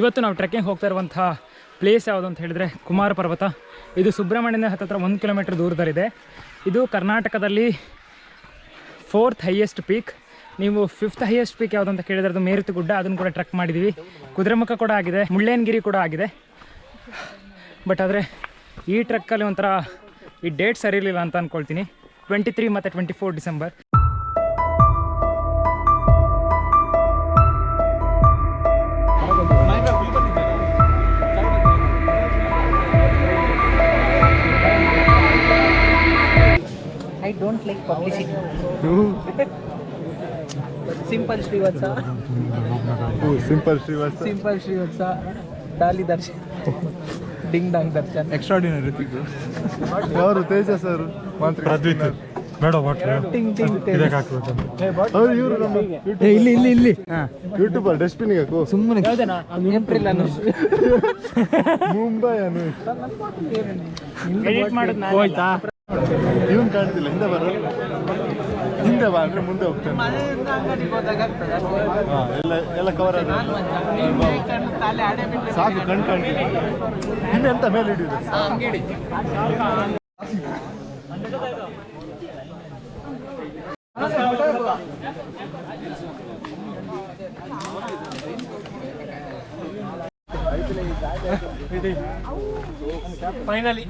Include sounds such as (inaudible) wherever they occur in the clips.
ಇವತ್ತು ನಾವು ಟ್ರೆಕ್ಕಿಂಗ್ ಹೋಗ್ತಾ ಇರುವಂಥ ಪ್ಲೇಸ್ ಯಾವುದು ಅಂತ ಹೇಳಿದ್ರೆ ಕುಮಾರ ಪರ್ವತ. ಇದು ಸುಬ್ರಹ್ಮಣ್ಯದ ಹತ್ತತ್ರ ಒಂದು ಕಿಲೋಮೀಟರ್ ದೂರದಲ್ಲಿದೆ. ಇದು ಕರ್ನಾಟಕದಲ್ಲಿ ಫೋರ್ತ್ ಹೈಯೆಸ್ಟ್ ಪೀಕ್ ನೀವು ಫಿಫ್ತ್ ಹೈಯೆಸ್ಟ್ ಪೀಕ್ ಯಾವುದು ಅಂತ ಕೇಳಿದ್ರೆ ಅದು ಮೇರುತಿ ಗುಡ್ಡ, ಅದನ್ನು ಕೂಡ ಟ್ರೆಕ್ ಮಾಡಿದ್ದೀವಿ. ಕುದುರೆಮುಖ ಕೂಡ ಆಗಿದೆ ಮುಳ್ಳೇನಗಿರಿ ಕೂಡ ಆಗಿದೆ. ಬಟ್ ಆದರೆ ಈ ಟ್ರೆಕ್ಕಲ್ಲಿ ಒಂಥರ ಈ ಡೇಟ್ ಸರಿ ಇರಲಿಲ್ಲ ಅಂತ ಅಂದ್ಕೊಳ್ತೀನಿ ಟ್ವೆಂಟಿ ತ್ರೀ ಮತ್ತು twenty four December I like like simple Simple Srivatsa, simple Srivatsa simple Srivatsa Dali Darshan, Ding Dang Darshan. Extraordinary ಯಾರು ತೇಜ ಸರ್ ಮಂತ್ರಿ ಬೇಡ ಬಾಟ್ಲು ಟಿಂಗ್ Ting. ಇದಕ್ಕೆ ಹಾಕ್ಬೇಕು ಇವರು ನಮ್ಮ ಇಲ್ಲಿ ಇಲ್ಲಿ ಇಲ್ಲಿ. ಯೂಟ್ಯೂಬರ್ ಡಸ್ಟ್ಬಿನ್ ಹಾಕು. ಸುಮ್ಮನೆ ಏಪ್ರಿಲ್ ಅನ್ನು. (laughs) ಮುಂಬೈ ಅನ್ನು. ಎಡಿಟ್ ಮಾಡೋದು ಹೋಯ್ತಾ? ಇವನ್ ಕಾಣ್ತಿಲ್ಲ ಹಿಂದೆ ಬರ. ಹಿಂದೆ ಬಾ ಅಂದ್ರೆ ಮುಂದೆ ಹೋಗ್ತಾನೆ. ಹಾ, ಎಲ್ಲ ಎಲ್ಲ ಕವರ್ ಆದ ಸಾಕು ಕಣ್ ಕಾಣ್ತಿಲ್ಲ. ಹಿಂದೆ ಎಂತ ಮೇಲೆ ಹಿಡಿಯುದು? ಅಂಗಡಿ. ಫೈನಲಿ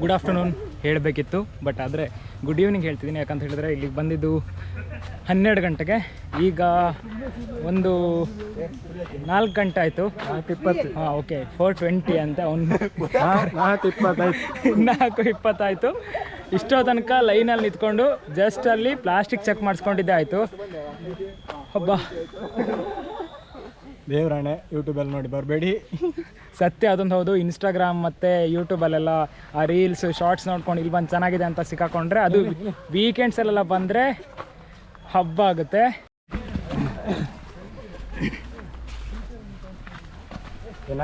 ಗುಡ್ ಆಫ್ಟರ್ನೂನ್ ಹೇಳಬೇಕಿತ್ತು ಬಟ್ ಆದರೆ ಗುಡ್ ಈವ್ನಿಂಗ್ ಹೇಳ್ತಿದ್ದೀನಿ. ಯಾಕಂತ ಹೇಳಿದ್ರೆ ಇಲ್ಲಿಗೆ ಬಂದಿದ್ದು ಹನ್ನೆರಡು ಗಂಟೆಗೆ. ಈಗ ಒಂದು ನಾಲ್ಕು ಗಂಟೆ ಆಯಿತು. ಇಪ್ಪತ್ತು. ಹಾಂ ಓಕೆ ಫೋರ್ ಟ್ವೆಂಟಿ ಅಂತ ಒಂದು ನಾಲ್ಕು ಇಪ್ಪತ್ತಾಯ್ತು. ನಾಲ್ಕು ಇಪ್ಪತ್ತಾಯಿತು. ಇಷ್ಟೋ ತನಕ ಲೈನಲ್ಲಿ ನಿಂತ್ಕೊಂಡು ಜಸ್ಟ್ ಅಲ್ಲಿ ಪ್ಲಾಸ್ಟಿಕ್ ಚೆಕ್ ಮಾಡಿಸ್ಕೊಂಡಿದ್ದೆ ಆಯಿತು. ಹಬ್ಬ ದೇವರಾಣೆ ಯೂಟ್ಯೂಬಲ್ಲಿ ನೋಡಿ ಬರಬೇಡಿ. ಸತ್ಯ ಅದೊಂದು ಹೌದು. ಇನ್ಸ್ಟಾಗ್ರಾಮ್ ಮತ್ತು ಯೂಟ್ಯೂಬಲ್ಲೆಲ್ಲ ಆ ರೀಲ್ಸ್ ಶಾರ್ಟ್ಸ್ ನೋಡ್ಕೊಂಡು ಇಲ್ಲಿ ಬಂದು ಚೆನ್ನಾಗಿದೆ ಅಂತ ಸಿಕ್ಕಾಕೊಂಡ್ರೆ ಅದು ವೀಕೆಂಡ್ಸಲ್ಲೆಲ್ಲ ಬಂದರೆ ಹಬ್ಬ ಆಗುತ್ತೆ.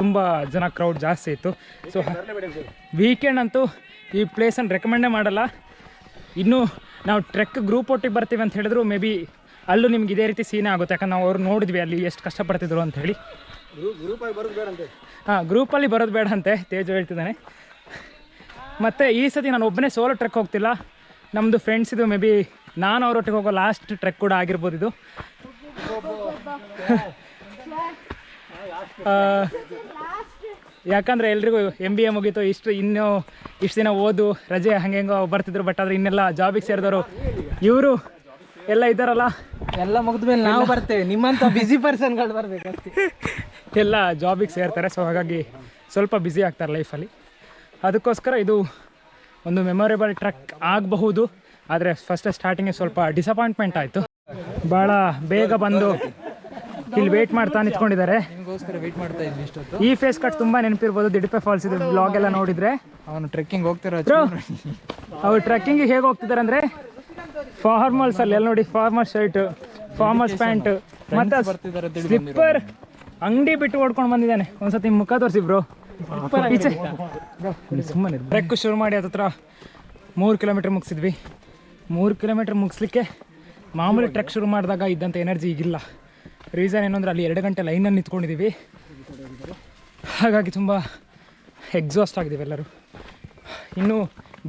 ತುಂಬ ಜನ ಕ್ರೌಡ್ ಜಾಸ್ತಿ ಇತ್ತು. ಸೊ ವೀಕೆಂಡ್ ಅಂತೂ ಈ ಪ್ಲೇಸನ್ನು ರೆಕಮೆಂಡೇ ಮಾಡಲ್ಲ. ಇನ್ನು ನಾವು ಟ್ರೆಕ್ ಗ್ರೂಪ್ ಒಟ್ಟಿಗೆ ಬರ್ತೀವಿ ಅಂತ ಹೇಳಿದ್ರು ಮೇ ಬಿ ಅಲ್ಲೂ ನಿಮ್ಗೆ ಇದೇ ರೀತಿ ಸೀನ್ ಆಗುತ್ತೆ. ಯಾಕಂದ್ರೆ ನಾವು ಅವ್ರು ನೋಡಿದ್ವಿ ಅಲ್ಲಿ ಎಷ್ಟು ಕಷ್ಟಪಡ್ತಿದ್ರು ಅಂತ ಹೇಳಿ. ಹಾಂ ಗ್ರೂಪಲ್ಲಿ ಬರೋದು ಬೇಡ ಅಂತೆ, ತೇಜು ಹೇಳ್ತಿದ್ದಾನೆ. ಮತ್ತು ಈ ಸತಿ ನಾನು ಒಬ್ಬನೇ ಸೋಲೋ ಟ್ರೆಕ್ ಹೋಗ್ತಿಲ್ಲ. ನಮ್ಮದು ಫ್ರೆಂಡ್ಸ್ ಇದು ಮೇ ಬಿ ನಾನು ಅವರೊಟ್ಟಿಗೆ ಹೋಗೋ ಲಾಸ್ಟ್ ಟ್ರೆಕ್ ಕೂಡ ಆಗಿರ್ಬೋದು ಇದು. ಯಾಕಂದರೆ ಎಲ್ರಿಗೂ ಎಂ ಬಿ ಎ ಮುಗೀತು, ಇಷ್ಟು ಇನ್ನೂ ಇಷ್ಟು ದಿನ ಓದು, ರಜೆ ಹೆಂಗೋ ಬರ್ತಿದ್ರು ಬಟ್ ಆದರೆ ಇನ್ನೆಲ್ಲ ಜಾಬಿಗೆ ಸೇರಿದವರು ಇವರು, ಎಲ್ಲ ಇದ್ದಾರಲ್ಲ. ಎಲ್ಲ ಮುಗಿದ್ಮೇಲೆ ನಾವು ಬರ್ತೇವೆ. ನಿಮ್ಮಂತ ಬಿಸಿ ಪರ್ಸನ್ಗಳು ಬರ್ಬೇಕಷ್ಟೇ ಎಲ್ಲ ಜಾಬಿಗೆ ಸೇರ್ತಾರೆ. ಸೊ ಹಾಗಾಗಿ ಸ್ವಲ್ಪ ಬ್ಯುಸಿ ಆಗ್ತಾರೆ ಲೈಫಲ್ಲಿ ಅದಕ್ಕೋಸ್ಕರ ಇದು ಒಂದು ಮೆಮೊರೇಬಲ್ ಟ್ರಕ್ ಆಗಬಹುದು. ಆದರೆ ಫಸ್ಟ್ ಸ್ಟಾರ್ಟಿಂಗೇ ಸ್ವಲ್ಪ ಡಿಸಪಾಯಿಂಟ್ಮೆಂಟ್ ಆಯಿತು. ಭಾಳ ಬೇಗ ಬಂದು ಇಲ್ಲಿ ವೇಟ್ ಮಾಡ್ತಾ ನಿಂತ್ಕೊಂಡಿದ್ದಾರೆ. ಈ ಫೇಸ್ ಕಟ್ ತುಂಬ ನೆನಪಿರ್ಬೋದು. ದಿಡಿಪೆ ಫಾಲ್ಸ್ ಇದು ಬ್ಲಾಗ್ ಎಲ್ಲ ನೋಡಿದ್ರೆ. ಅವನು ಟ್ರೆಕ್ಕಿಂಗ್ ಹೋಗ್ತಿರೋ ಅವ್ರು ಟ್ರೆಕ್ಕಿಂಗ್ ಹೇಗೆ ಹೋಗ್ತಿದ್ದಾರೆ ಅಂದರೆ ಫಾರ್ಮಲ್ಸ್ ಅಲ್ಲಿ ಎಲ್ಲ ನೋಡಿ ಫಾರ್ಮಲ್ ಶರ್ಟ್ ಫಾರ್ಮಲ್ಸ್ ಪ್ಯಾಂಟ್ ಮತ್ತೆ ಸ್ಲಿಪ್ಪರ್ ಅಂಗಡಿ ಬಿಟ್ಟು ಓಡ್ಕೊಂಡು ಬಂದಿದ್ದಾನೆ. ಒಂದ್ಸತಿ ಮುಖ ತೋರಿಸಿ ಬ್ರೋ ಈಚೆ ಸುಮ್ಮನೆ ಟ್ರೆಕ್ ಶುರು ಮಾಡಿ ಹತ್ರ ಮೂರು ಕಿಲೋಮೀಟ್ರ್ ಮುಗಿಸಿದ್ವಿ. ಮೂರು ಕಿಲೋಮೀಟ್ರ್ ಮುಗಿಸ್ಲಿಕ್ಕೆ ಮಾಮೂಲಿ ಟ್ರೆಕ್ ಶುರು ಮಾಡಿದಾಗ ಇದ್ದಂಥ ಎನರ್ಜಿ ಈಗಿಲ್ಲ. ರೀಸನ್ ಏನು ಅಂದರೆ ಅಲ್ಲಿ ಎರಡು ಗಂಟೆ ಲೈನಲ್ಲಿ ನಿಂತ್ಕೊಂಡಿದ್ದೀವಿ ಹಾಗಾಗಿ ತುಂಬ ಎಕ್ಸಾಸ್ಟ್ ಆಗಿದ್ದೀವಿ ಎಲ್ಲರೂ. ಇನ್ನೂ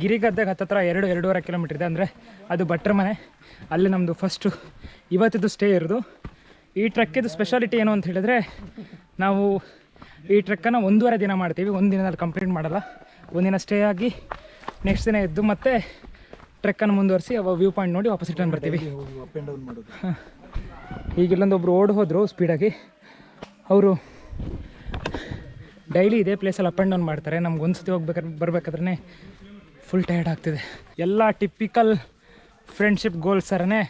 ಗಿರಿಗದ್ದೆಗೆ ಹತ್ತತ್ರ ಎರಡು ಎರಡೂವರೆ ಕಿಲೋಮೀಟ್ರ್ ಇದೆ ಅಂದರೆ ಅದು ಭಟ್ರ ಮನೆ. ಅಲ್ಲಿ ನಮ್ಮದು ಫಸ್ಟು ಇವತ್ತಿದ್ದು ಸ್ಟೇ ಇರೋದು. ಈ ಟ್ರಕ್ಕಿದ್ದು ಸ್ಪೆಷಾಲಿಟಿ ಏನು ಅಂತ ಹೇಳಿದ್ರೆ, ನಾವು ಈ ಟ್ರಕ್ಕನ್ನು ಒಂದೂವರೆ ದಿನ ಮಾಡ್ತೀವಿ. ಒಂದು ದಿನದಲ್ಲಿ ಕಂಪ್ಲೀಟ್ ಮಾಡಲ್ಲ. ಒಂದಿನ ಸ್ಟೇ ಆಗಿ ನೆಕ್ಸ್ಟ್ ದಿನ ಎದ್ದು ಮತ್ತೆ ಟ್ರಕ್ಕನ್ನು ಮುಂದುವರಿಸಿ ಅವ ವ್ಯೂ ಪಾಯಿಂಟ್ ನೋಡಿ ವಾಪಸ್ ರಿಟರ್ನ್ ಬರ್ತೀವಿ. ಈಗ ಒಬ್ರು ಓಡ್ ಹೋದರು ಸ್ಪೀಡಾಗಿ ಅವರು ಡೈಲಿ ಇದೇ ಪ್ಲೇಸಲ್ಲಿ ಅಪ್ ಆ್ಯಂಡ್ ಡೌನ್ ಮಾಡ್ತಾರೆ. ನಮ್ಗೆ ಒಂದು ಸತಿ ಹೋಗ್ಬೇಕಾದ್ರೆ ಬರ್ಬೇಕಾದ್ರೆ ಫುಲ್ ಟಯರ್ಡ್ ಆಗ್ತಿದೆ. ಎಲ್ಲ ಟಿಪಿಕಲ್ ಫ್ರೆಂಡ್ಶಿಪ್ ಗೋಲ್ಸ್ ಥರನೇ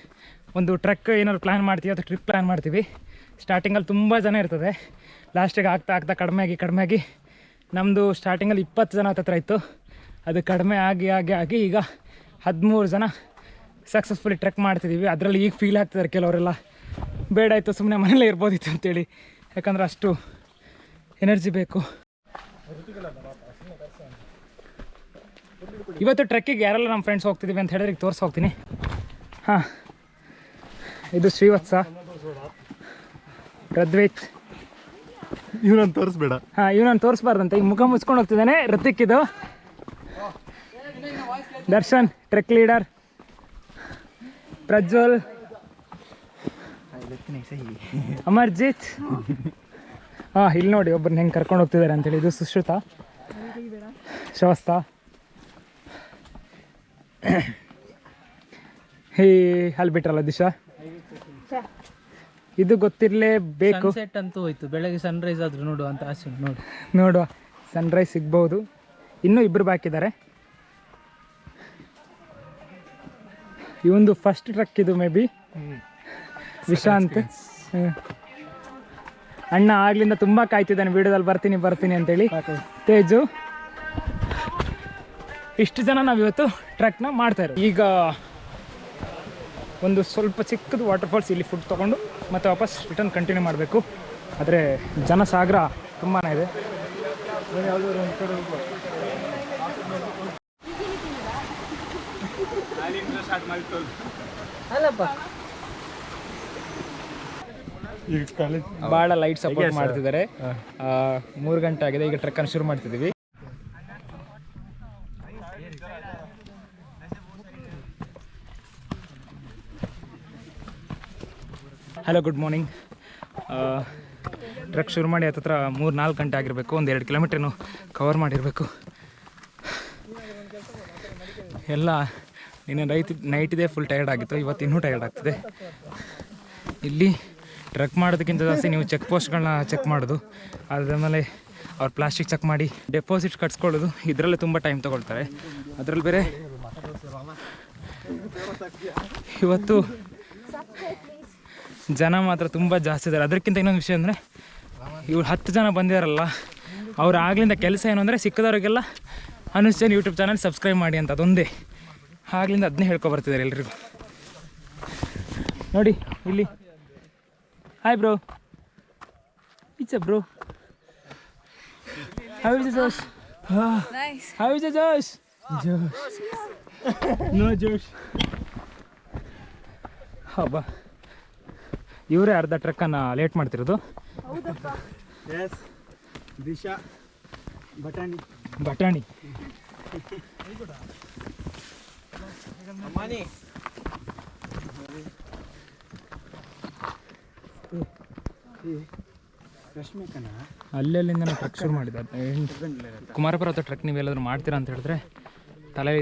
ಒಂದು ಟ್ರಕ್ ಏನಾದ್ರು ಪ್ಲ್ಯಾನ್ ಮಾಡ್ತೀವಿ ಅಥವಾ ಟ್ರಿಪ್ ಪ್ಲ್ಯಾನ್ ಮಾಡ್ತೀವಿ. ಸ್ಟಾರ್ಟಿಂಗಲ್ಲಿ ತುಂಬ ಜನ ಇರ್ತದೆ. ಲಾಸ್ಟಿಗೆ ಆಗ್ತಾ ಆಗ್ತಾ ಕಡಿಮೆ ಆಗಿ ಕಡಿಮೆ ಆಗಿ ನಮ್ಮದು ಸ್ಟಾರ್ಟಿಂಗಲ್ಲಿ ಇಪ್ಪತ್ತು ಜನ ಹತ್ತತ್ರ ಇತ್ತು. ಅದು ಕಡಿಮೆ ಆಗಿ ಆಗಿ ಆಗಿ ಈಗ ಹದಿಮೂರು ಜನ ಸಕ್ಸಸ್ಫುಲಿ ಟ್ರೆಕ್ ಮಾಡ್ತಿದ್ದೀವಿ ಅದರಲ್ಲಿ ಈಗ ಫೀಲ್ ಆಗ್ತಿದ್ದಾರೆ ಕೆಲವರೆಲ್ಲ. ಬೇಡ ಆಯಿತು ಸುಮ್ಮನೆ ಮನೇಲೇ ಇರ್ಬೋದಿತ್ತು ಅಂತೇಳಿ. ಯಾಕಂದ್ರೆ ಅಷ್ಟು ಎನರ್ಜಿ ಬೇಕು. ಇವತ್ತು ಟ್ರೆಕ್ಕಿಗೆ ಯಾರೆಲ್ಲ ನಮ್ಮ ಫ್ರೆಂಡ್ಸ್ ಹೋಗ್ತಿದ್ದೀವಿ ಅಂತ ಹೇಳಿದ್ರೆ ಈಗ ತೋರಿಸಿ ಹೋಗ್ತೀನಿ. ಹಾಂ. ಇದು ಶ್ರೀವತ್ಸ. ಪ್ರದ್ವೈತ್. ಇವನನ್ನು ತೋರಿಸ್ಬೇಡ. ಹಾಂ ಇವನನ್ನು ತೋರಿಸ್ಬಾರ್ದಂತೆ. ಈಗ ಮುಖ ಮುಚ್ಕೊಂಡು ಹೋಗ್ತಿದ್ದಾನೆ. ಋತಿಕ್ ಇದು. Darshan trek leader. Prajwal. Amarjit. ಹಾಂ ಇಲ್ಲಿ ನೋಡಿ ಒಬ್ಬರನ್ನ ಹೆಂಗೆ ಕರ್ಕೊಂಡು ಹೋಗ್ತಿದ್ದಾರೆ ಅಂತೇಳಿ ಇದು ಸುಶ್ರುತ. ಶ್ರವಸ್ತ. (coughs) ಹೇ ಅಲ್ಲಿ ಬಿಟ್ರಲ್ಲ ದಿಶಾ? ಇದು ಗೊತ್ತಿರಲೇಬೇಕು ಸೆಟ್ ಅಂತೂ ಹೋಯ್ತು. ಬೆಳಗ್ಗೆ ಸನ್ರೈಸ್ ಆದರೂ ನೋಡು ಅಂತ ಆಸೆ ನೋಡು. ನೋಡುವ. ಸನ್ರೈಸ್ ಸಿಗ್ಬಹುದು ಇನ್ನೂ ಇಬ್ಬರು ಬಾಕಿದ್ದಾರೆ ಇವೊಂದು ಫಸ್ಟ್ ಟ್ರಕ್ ಇದು ಮೇ ಬಿ ವಿಶಾಂತ್. ಅಣ್ಣ ಆಗ್ಲಿಂದ ತುಂಬಾ ಕಾಯ್ತಿದ್ದಾನೆ. ವಿಡಿಯೋದಲ್ಲಿ ಬರ್ತೀನಿ ಬರ್ತೀನಿ ಅಂತೇಳಿ. ತೇಜು. ಇಷ್ಟು ಜನ ನಾವಿವತ್ತು ಟ್ರೆಕ್ನ ಮಾಡ್ತಾ ಇರೋ ಈಗ ಒಂದು ಸ್ವಲ್ಪ ಚಿಕ್ಕದು ವಾಟರ್ಫಾಲ್ಸ್ ಇಲ್ಲಿ ಫುಡ್ ತೊಗೊಂಡು ಮತ್ತೆ ವಾಪಸ್ ರಿಟರ್ನ್ ಕಂಟಿನ್ಯೂ ಮಾಡಬೇಕು. ಆದರೆ ಜನಸಾಗರ ತುಂಬಾ ಇದೆ. ಭಾಳ ಲೈಟ್ ಸಪೋರ್ಟ್ ಮಾಡ್ತಿದ್ದಾರೆ. ಮೂರು ಗಂಟೆ ಆಗಿದೆ ಈಗ ಟ್ರೆಕ್ಕನ್ನು ಶುರು ಮಾಡ್ತಿದ್ದೀವಿ. ಹಲೋ ಗುಡ್ ಮಾರ್ನಿಂಗ್ ಟ್ರಕ್ ಶುರು ಮಾಡಿ ಹತ್ತತ್ರ ಮೂರು, ನಾಲ್ಕು ಗಂಟೆ ಆಗಿರಬೇಕು, ಒಂದು ಎರಡು ಕಿಲೋಮೀಟ್ರೇನು ಕವರ್ ಮಾಡಿರಬೇಕು. ಎಲ್ಲ, ನಿನ್ನೆ ನೈಟ್ ನೈಟಿದೆ ಫುಲ್ ಟಯರ್ಡ್ ಆಗಿತ್ತು, ಇವತ್ತು ಇನ್ನೂ ಟಯರ್ಡ್ ಆಗ್ತದೆ. ಇಲ್ಲಿ ಟ್ರಕ್ ಮಾಡೋದಕ್ಕಿಂತ ಜಾಸ್ತಿ ನೀವು ಚೆಕ್ ಪೋಸ್ಟ್ಗಳನ್ನ ಚೆಕ್ ಮಾಡೋದು. ಮೇಲೆ ಅವ್ರು ಪ್ಲಾಸ್ಟಿಕ್ ಚೆಕ್ ಮಾಡಿ ಡೆಪಾಸಿಟ್ ಕಟ್ಸ್ಕೊಳ್ಳೋದು, ಇದರಲ್ಲೇ ತುಂಬ ಟೈಮ್ ತೊಗೊಳ್ತಾರೆ. ಅದರಲ್ಲಿ ಬೇರೆ, ಇವತ್ತು ಜನ ಮಾತ್ರ ತುಂಬ ಜಾಸ್ತಿ ಇದ್ದಾರೆ ಅದಕ್ಕಿಂತ ಇನ್ನೊಂದು ವಿಷಯ ಅಂದರೆ ಇವ್ರು ಹತ್ತು ಜನ ಬಂದಿದಾರಲ್ಲ ಅವ್ರು ಆಗ್ಲಿಂದ ಕೆಲಸ ಏನು ಅಂದರೆ ಸಿಕ್ಕದವ್ರಿಗೆಲ್ಲ ಅನುಷ್ಠಾನ್ ಯೂಟ್ಯೂಬ್ ಚಾನಲ್ ಸಬ್ಸ್ಕ್ರೈಬ್ ಮಾಡಿ ಅಂತ ಅದೊಂದೇ. ಆಗ್ಲಿಂದ ಅದನ್ನೇ ಹೇಳ್ಕೊಬರ್ತಿದ್ದಾರೆ ಎಲ್ರಿಗೂ. ನೋಡಿ ಇಲ್ಲಿ. Hi bro uh bro how is Josh how is Josh Josh no Josh ಹಬ್ಬ ಇವರೇ ಅರ್ಧ ಟ್ರಕ್ಕನ್ನು ಲೇಟ್ ಮಾಡ್ತಿರೋದು. ಎಸ್ ದಿಶಾ ಬಟಾಣಿ. ಬಟಾಣಿ. ಅಲ್ಲೆಲ್ಲಿಂದ ಟ್ರಕ್ ಶುರು ಮಾಡಿದ್ದಾರೆ ಕುಮಾರಪುರ ಹತ್ರ ಟ್ರಕ್ ನೀವೆಲ್ಲಾದ್ರೂ ಮಾಡ್ತೀರಾ ಅಂತ ಹೇಳಿದ್ರೆ ತಲೆ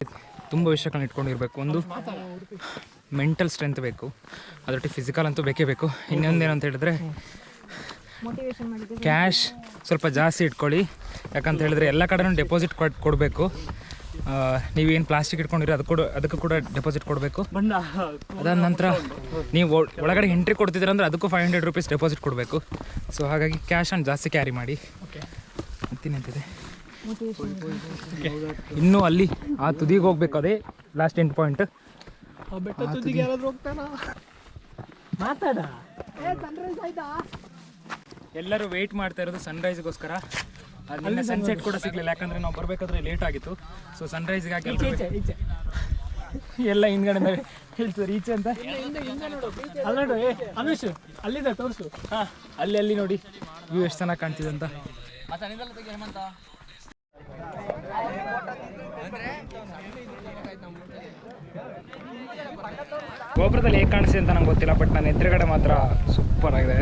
ತುಂಬ ವಿಷಯಗಳನ್ನ ಇಟ್ಕೊಂಡಿರಬೇಕು. ಒಂದು ಮೆಂಟಲ್ ಸ್ಟ್ರೆಂತ್ ಬೇಕು. ಅದರೊಟ್ಟಿಗೆ ಫಿಸಿಕಲ್ ಅಂತೂ ಬೇಕೇ ಬೇಕು. ಇನ್ನೊಂದೇನು ಅಂತ ಹೇಳಿದ್ರೆ ಕ್ಯಾಶ್ ಸ್ವಲ್ಪ ಜಾಸ್ತಿ ಇಟ್ಕೊಳ್ಳಿ. ಯಾಕಂತ ಹೇಳಿದ್ರೆ ಎಲ್ಲ ಕಡೆನೂ ಡೆಪಾಸಿಟ್ ಕೊಟ್ಟು ಕೊಡಬೇಕು. ನೀವೇನು ಪ್ಲಾಸ್ಟಿಕ್ ಇಟ್ಕೊಂಡಿರಿ ಅದು ಕೂಡ ಅದಕ್ಕೂ ಕೂಡ ಡೆಪಾಸಿಟ್ ಕೊಡಬೇಕು. ಅದಾದ ನಂತರ ನೀವು ಒ- ಒಳಗಡೆ ಎಂಟ್ರಿ ಕೊಡ್ತಿದ್ದೀರ ಅಂದ್ರೆ ಅದಕ್ಕೂ ಫೈವ್ ಹಂಡ್ರೆಡ್ ರುಪೀಸ್ ಡೆಪಾಸಿಟ್ ಕೊಡಬೇಕು. ಸೊ ಹಾಗಾಗಿ ಕ್ಯಾಶ್ ಕ್ಯಾಶನ್ನು ಜಾಸ್ತಿ ಕ್ಯಾರಿ ಮಾಡಿ. ಓಕೆ ಮತ್ತಿನಂತಿದೆ ಇನ್ನೂ ಅಲ್ಲಿ ಆ ತುದಿಗೆ ಹೋಗ್ಬೇಕು ಅದೇ ಲಾಸ್ಟ್ ಎಂಡ್ ಪಾಯಿಂಟ್ ಮಾತಾಡ. ಎಲ್ಲರೂ ವೆಯ್ಟ್ ಮಾಡ್ತಾ ಇರೋದು ಸನ್ರೈಸ್ಗೋಸ್ಕರ ಅಲ್ಲಿ ಸನ್ಸೆಟ್ ಕೂಡ ಸಿಗ್ಲಿಲ್ಲ ಯಾಕಂದ್ರೆ ನಾವು ಬರಬೇಕಾದ್ರೆ ಲೇಟ್ ಆಗಿತ್ತು. ಸೊ ಸನ್ರೈಸ್ಗಾಗಿ ಎಲ್ಲ ಹಿಂದ್ಗಡೆ ಹೇಳ್ತಾರೆ ಈಚೆ ಅಂತ. ಅಲ್ಲಿ ನೋಡು ಏ ಅನುಷ್ ಅಲ್ಲಿದೆ ತೋರಿಸು. ಹಾಂ ಅಲ್ಲಿ ಅಲ್ಲಿ ನೋಡಿ ವ್ಯೂ ಎಷ್ಟು ಚೆನ್ನಾಗಿ ಕಾಣ್ತಿದೆ ಅಂತ. ಗೋಪುರದಲ್ಲಿ ಹೇಗೆ ಕಾಣಿಸಿ ಅಂತ ನಂಗೆ ಗೊತ್ತಿಲ್ಲ ಬಟ್ ನನ್ನ ಎದುರುಗಡೆ ಮಾತ್ರ ಸೂಪರ್ ಆಗಿದೆ.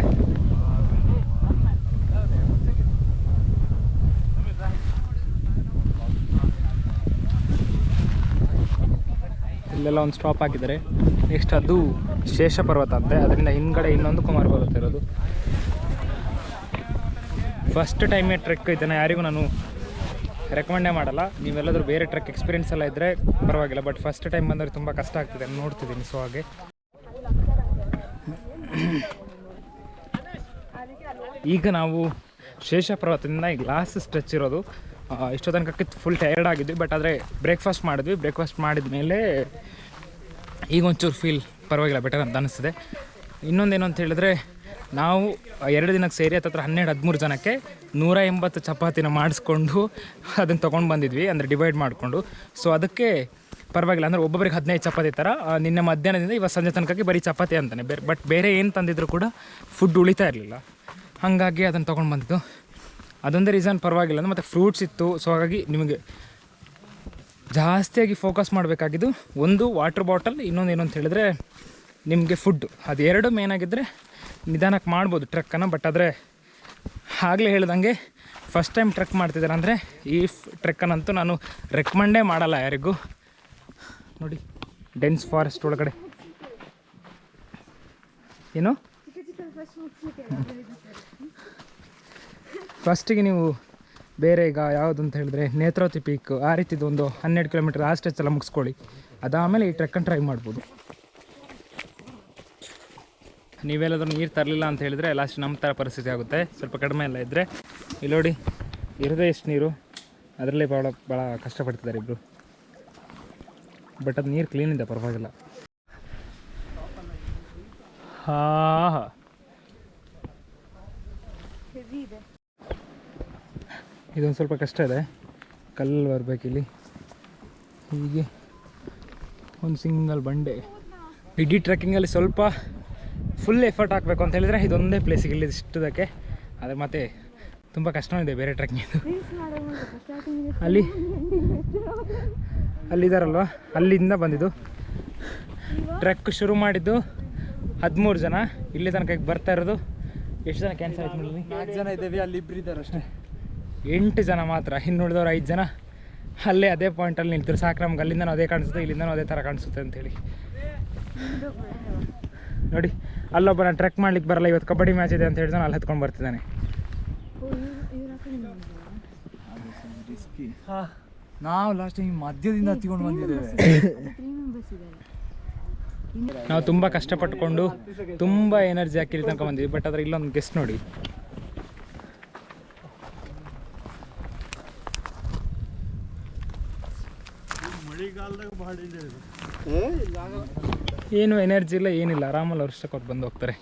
ಇಲ್ಲೆಲ್ಲ ಒಂದು ಸ್ಟಾಪ್ ಹಾಕಿದ್ದಾರೆ. ನೆಕ್ಸ್ಟ್ ಅದು ಶೇಷ ಪರ್ವತ ಅಂತೆ. ಅದರಿಂದ ಹಿಂದ್ಗಡೆ ಇನ್ನೊಂದು ಕುಮಾರ ಪರ್ವತ ಇರೋದು. ಫಸ್ಟ್ ಟೈಮೇ ಟ್ರೆಕ್ ಇದನ್ನು ಯಾರಿಗೂ ನಾನು ರೆಕಮೆಂಡೇ ಮಾಡಲ್ಲ. ನೀವೆಲ್ಲಾದರೂ ಬೇರೆ ಟ್ರೆಕ್ ಎಕ್ಸ್ಪೀರಿಯನ್ಸ್ ಎಲ್ಲ ಇದ್ದರೆ ಪರವಾಗಿಲ್ಲ ಬಟ್ ಫಸ್ಟ್ ಟೈಮ್ ಬಂದರೆ ತುಂಬ ಕಷ್ಟ ಆಗ್ತಿದೆ. ನೋಡ್ತಿದ್ದೀನಿ ಸೊ ಹಾಗೆ. ಈಗ ನಾವು ಶೇಷ ಪರ್ವತದಿಂದ ಗ್ಲಾಸ್ ಸ್ಟ್ರೆಚ್ ಇರೋದು. ಇಷ್ಟೋ ತನಕಕ್ಕೆ ಫುಲ್ ಟಯರ್ಡ್ ಆಗಿದ್ವಿ ಬಟ್ ಆದರೆ ಬ್ರೇಕ್ಫಾಸ್ಟ್ ಮಾಡಿದ್ವಿ. ಬ್ರೇಕ್ಫಾಸ್ಟ್ ಮಾಡಿದ ಮೇಲೆ ಈಗ ಒಂಚೂರು ಫೀಲ್ ಪರವಾಗಿಲ್ಲ ಬೆಟರ್ ಅಂತ ಅನ್ನಿಸ್ತದೆ ಇನ್ನೊಂದೇನು ಅಂತ ಹೇಳಿದ್ರೆ ನಾವು ಎರಡು ದಿನಕ್ಕೆ ಸೇರಿ, ಹತ್ತತ್ರ ಹನ್ನೆರಡು, ಹದಿಮೂರು ಜನಕ್ಕೆ ನೂರ ಎಂಬತ್ತು ಚಪಾತಿನ ಮಾಡಿಸ್ಕೊಂಡು ಅದನ್ನು ತೊಗೊಂಡು ಬಂದಿದ್ವಿ, ಅಂದರೆ ಡಿವೈಡ್ ಮಾಡಿಕೊಂಡು. ಸೊ ಅದಕ್ಕೆ ಪರವಾಗಿಲ್ಲ, ಅಂದರೆ ಒಬ್ಬೊಬ್ಬರಿಗೆ ಹದಿನೈದು ಚಪಾತಿ ಥರ ನಿನ್ನೆ ಮಧ್ಯಾಹ್ನದಿಂದ ಇವತ್ತು ಸಂಜೆ ತನಕಕ್ಕೆ ಬರೀ ಚಪಾತಿ ಅಂತಾನೆ. ಬೇರೆ ಬಟ್ ಬೇರೆ ಏನು ತಂದಿದ್ರು ಕೂಡ ಫುಡ್ ಉಳಿತಾ ಇರಲಿಲ್ಲ. ಹಾಗಾಗಿ ಅದನ್ನು ತೊಗೊಂಡು ಬಂದಿದ್ದು. ಅದೊಂದೇ ರೀಸನ್ ಪರವಾಗಿಲ್ಲ, ಅಂದರೆ ಮತ್ತು ಫ್ರೂಟ್ಸ್ ಇತ್ತು ಸೊ ಹಾಗಾಗಿ ನಿಮಗೆ ಜಾಸ್ತಿಯಾಗಿ ಫೋಕಸ್ ಮಾಡಬೇಕಾಗಿದ್ದು ಒಂದು ವಾಟರ್ ಬಾಟಲ್ ಇನ್ನೊಂದು ಏನು ಅಂತ ಹೇಳಿದ್ರೆ ನಿಮಗೆ ಫುಡ್ ಅದು ಎರಡು ಮೇನ್ ಆಗಿದ್ದರೆ ನಿಧಾನಕ್ಕೆ ಮಾಡ್ಬೋದು ಟ್ರಕ್ಕನ್ನು, ಬಟ್ ಆದರೆ ಆಗಲೇ ಹೇಳ್ದಂಗೆ ಫಸ್ಟ್ ಟೈಮ್ ಟ್ರೆಕ್ ಮಾಡ್ತಿದ್ದಾರೆ ಅಂದರೆ ಈ ಟ್ರೆಕ್ಕನ್ನಂತೂ ನಾನು ರೆಕಮೆಂಡೇ ಮಾಡಲ್ಲ ಯಾರಿಗೂ. ನೋಡಿ ಡೆನ್ಸ್ ಫಾರೆಸ್ಟ್ ಒಳಗಡೆ. ಏನು? ಫಸ್ಟಿಗೆ ನೀವು ಬೇರೆ ಈಗ ಯಾವುದು ಅಂತ ಹೇಳಿದ್ರೆ ನೇತ್ರಾವತಿ ಪೀಕ್ ಆ ರೀತಿದು ಒಂದು ಹನ್ನೆರಡು ಕಿಲೋಮೀಟರ್ ಆ ಸ್ಟೆಚ್ ಎಲ್ಲ ಮುಗಿಸ್ಕೊಳ್ಳಿ. ಅದಾದಮೇಲೆ ಈ ಟ್ರಕ್ಕನ್ನು ಟ್ರೈ ಮಾಡ್ಬೋದು. ನೀವೆಲ್ಲಾದ್ರೂ ನೀರು ತರಲಿಲ್ಲ ಅಂತ ಹೇಳಿದರೆ ಲಾಸ್ಟ್ ನಮ್ಮ ಥರ ಪರಿಸ್ಥಿತಿ ಆಗುತ್ತೆ. ಸ್ವಲ್ಪ ಕಡಿಮೆ ಎಲ್ಲ ಇದ್ದರೆ ಇಲ್ಲಿ ನೋಡಿ, ಇರದೇ ಎಷ್ಟು ನೀರು. ಅದರಲ್ಲಿ ಭಾಳ ಭಾಳ ಕಷ್ಟಪಡ್ತಿದ್ದಾರೆ ಇಬ್ಬರು ಬಟ್ ಅದು ನೀರು ಕ್ಲೀನ್ ಇದೆ ಪರವಾಗಿಲ್ಲ. ಹಾ ಇದೊಂದು ಸ್ವಲ್ಪ ಕಷ್ಟ ಇದೆ. ಕಲ್ಲು ಬರಬೇಕು ಇಲ್ಲಿ. ಹೀಗೆ. ಒಂದು ಸಿಂಗಲ್ ಬಂಡೆ. ಇಡೀ ಟ್ರೆಕ್ಕಿಂಗಲ್ಲಿ ಸ್ವಲ್ಪ ಫುಲ್ ಎಫರ್ಟ್ ಹಾಕಬೇಕು ಅಂತ ಹೇಳಿದ್ರೆ ಇದೊಂದೇ ಪ್ಲೇಸಿಗೆ ಇಲ್ಲಿ ಇಷ್ಟದಕ್ಕೆ. ಆದರೆ ಮತ್ತೆ ತುಂಬ ಕಷ್ಟ ಇದೆ ಬೇರೆ ಟ್ರೆಕ್ಕಿಂಗ್ ಅಲ್ಲಿ? ಅಲ್ಲಿದ್ದಾರಲ್ವ ಅಲ್ಲಿಂದ ಬಂದಿದ್ದು. ಟ್ರೆಕ್ ಶುರು ಮಾಡಿದ್ದು ಹದಿಮೂರು ಜನ. ಇಲ್ಲಿ ತನಕ ಈಗ ಬರ್ತಾ ಇರೋದು. ಎಷ್ಟು ಜನ ಕ್ಯಾನ್ಸಲ್ ಆಯ್ತು ನೋಡಿ ನಾಲ್ಕು ಜನ ಇದ್ದೇವೆ ಅಲ್ಲಿ ಇಬ್ಬರು ಇದ್ದಾರೆ ಅಷ್ಟೇ. ಎಂಟು ಜನ ಮಾತ್ರ. ಇನ್ನು ಉಳಿದವ್ರು ಐದು ಜನ. ಅಲ್ಲೇ ಅದೇ ಪಾಯಿಂಟಲ್ಲಿ ನಿಲ್ತಾರೆ ಸಾಕು ನಮ್ಗೆ ಅಲ್ಲಿಂದನೂ ಅದೇ ಕಾಣಿಸುತ್ತೆ ಇಲ್ಲಿಂದನೂ ಅದೇ ಥರ ಕಾಣಿಸುತ್ತೆ ಅಂತೇಳಿ. ನೋಡಿ. ಅಲ್ಲೊಬ್ಬ ನಾನು ಟ್ರೆಕ್ ಮಾಡ್ಲಿಕ್ಕೆ ಬರಲ್ಲ ಇವತ್ತು ಕಬಡ್ಡಿ ಮ್ಯಾಚ್ ಇದೆ ಅಂತ ಹೇಳಿದ್ರೆ ಅಲ್ಲಿ ಹತ್ಕೊಂಡು ಬರ್ತಿದ್ದಾನೆ. ನಾವು ಲಾಸ್ಟ್ ಟೈಮ್ ಮಧ್ಯದಿಂದ ಹತ್ತಿಕೊಂಡು ಬಂದಿದ್ದೇವೆ. ನಾವು ತುಂಬ ಕಷ್ಟಪಟ್ಟುಕೊಂಡು ತುಂಬ ಎನರ್ಜಿ ಹಾಕಿ ಇಲ್ಲಿ ತನಕ ಬಂದಿದ್ವಿ ಬಟ್ ಅದ್ರ ಇಲ್ಲೊಂದು ಗೆಸ್ಟ್ ನೋಡಿ. ಮಳೆಗಾಲದಾಗ ಭಾಳ ಏನು ಎನರ್ಜಿ ಇಲ್ಲ ಏನಿಲ್ಲ. ಆರಾಮಲ್ಲಿ ಅವ್ರ ಇಷ್ಟಕ್ಕೆ ಬಂದು ಹೋಗ್ತಾರೆ.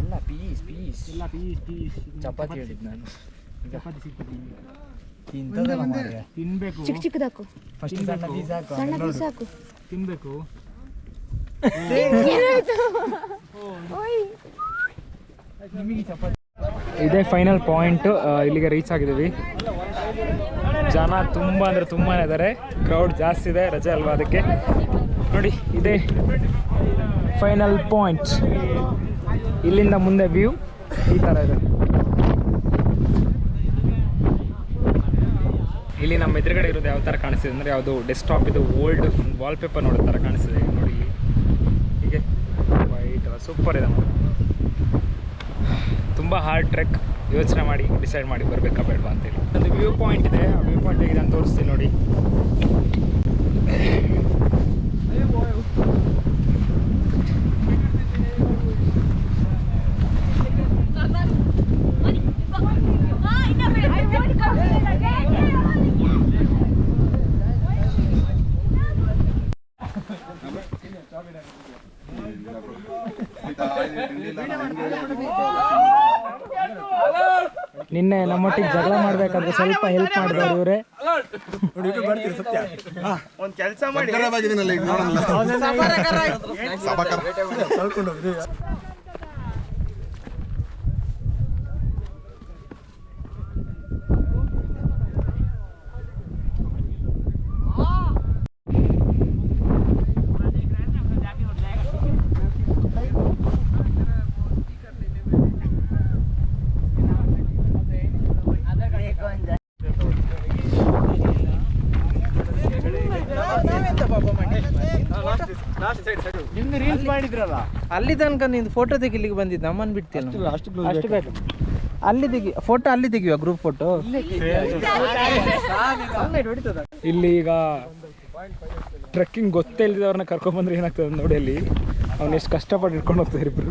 ಎಲ್ಲ ಪೀಸ್ ಪೀಸ್ ಎಲ್ಲ ಪೀಸ್ ಪೀಸ್ ಚಪಾತಿ ಹೇಳಿದ್ದು ನಾನು. ಚಪಾತಿ ಸಿಗ್ತದೆ. ತಿಂತದಲ್ಲ ಮಾರ್ರೆ. ತಿನ್ಬೇಕು. ಚಿಕ್ಕ ಚಿಕ್ಕದಾಕು ಫಸ್ಟ್ ಸಣ್ಣ ಪೀಸ್ ಹಾಕು ಸಣ್ಣ ಪೀಸ್ ಹಾಕು. ತಿನ್ಬೇಕು. ಇದೇ ಫೈನಲ್ ಪಾಯಿಂಟ್ ಇಲ್ಲಿಗೆ ರೀಚ್ ಆಗಿದ್ದೀವಿ. ಜನ ತುಂಬ ಅಂದರೆ ತುಂಬಾ ಇದ್ದಾರೆ ಕ್ರೌಡ್ ಜಾಸ್ತಿ ಇದೆ, ರಜೆ ಅಲ್ವಾ ಅದಕ್ಕೆ? ನೋಡಿ, ಇದೇ ಫೈನಲ್ ಪಾಯಿಂಟ್ ಇಲ್ಲಿಂದ ಮುಂದೆ ವ್ಯೂ ಈ ಥರ ಇದೆ. ಇಲ್ಲಿ ನಮ್ಮ ಎದುರುಗಡೆ ಇರೋದು ಯಾವ ಥರ ಕಾಣಿಸ್ತಿದೆ ಅಂದರೆ ಯಾವುದು ಡೆಸ್ಕ್ಟಾಪ್ ಇದು ಓಲ್ಡ್ ವಾಲ್ಪೇಪರ್ ನೋಡೋ ಥರ ಕಾಣಿಸ್ತಿದೆ. ನೋಡಿ, ಹೀಗೆ. ವೈಟ್ ಸೂಪರ್ ಇದೆ ತುಂಬ ಹಾರ್ಡ್ ಟ್ರೆಕ್ ಯೋಚನೆ ಮಾಡಿ ಡಿಸೈಡ್ ಮಾಡಿ ಬರಬೇಕಾ ಬೇಡವಾ ಅಂತೇಳಿ ಒಂದು ವ್ಯೂ ಪಾಯಿಂಟ್ ಇದೆ. ಆ ವ್ಯೂ ಪಾಯಿಂಟ್ ಹೇಗಿದೆ ಅಂತ ತೋರಿಸ್ತೀನಿ ನೋಡಿ. ನಿನ್ನೆ ನಮ್ಮೊಟ್ಟಿಗೆ ಜಗಳ ಮಾಡ್ಬೇಕಾದ್ರೆ ಸ್ವಲ್ಪ ಹೆಲ್ಪ್ ಮಾಡಿದವರು ಇವರೇ ಒಂದು ಕೆಲಸ ಮಾಡಿ. ಮಾಡಿದ್ರಲ್ಲ? ಅಲ್ಲಿ ತನಕ ನಿಂದು ಫೋಟೋ ತೆಗಿಲಿಕ್ಕೆ ಬಂದಿದ್ದು ನಮ್ಮನ್ನು ಬಿಡ್ತಿಲ್ಲ ಅಷ್ಟು ಬೇಕು ಅಲ್ಲಿ ತೆಗಿ ಫೋಟೋ ಅಲ್ಲಿ ತೆಗಿಯುವ ಗ್ರೂಪ್ ಫೋಟೋ ಇಲ್ಲಿ ಈಗ ಟ್ರೆಕ್ಕಿಂಗ್ ಗೊತ್ತೇ ಇಲ್ಲದವ್ರನ್ನ ಕರ್ಕೊಂಡ್ಬಂದ್ರೆ ಏನಾಗ್ತದೆ ನೋಡಿ ಅಲ್ಲಿ. ಅವ್ನು ಎಷ್ಟು ಕಷ್ಟಪಟ್ಟು ಇಟ್ಕೊಂಡು ಹೋಗ್ತಾರೆ ಇಬ್ಬರು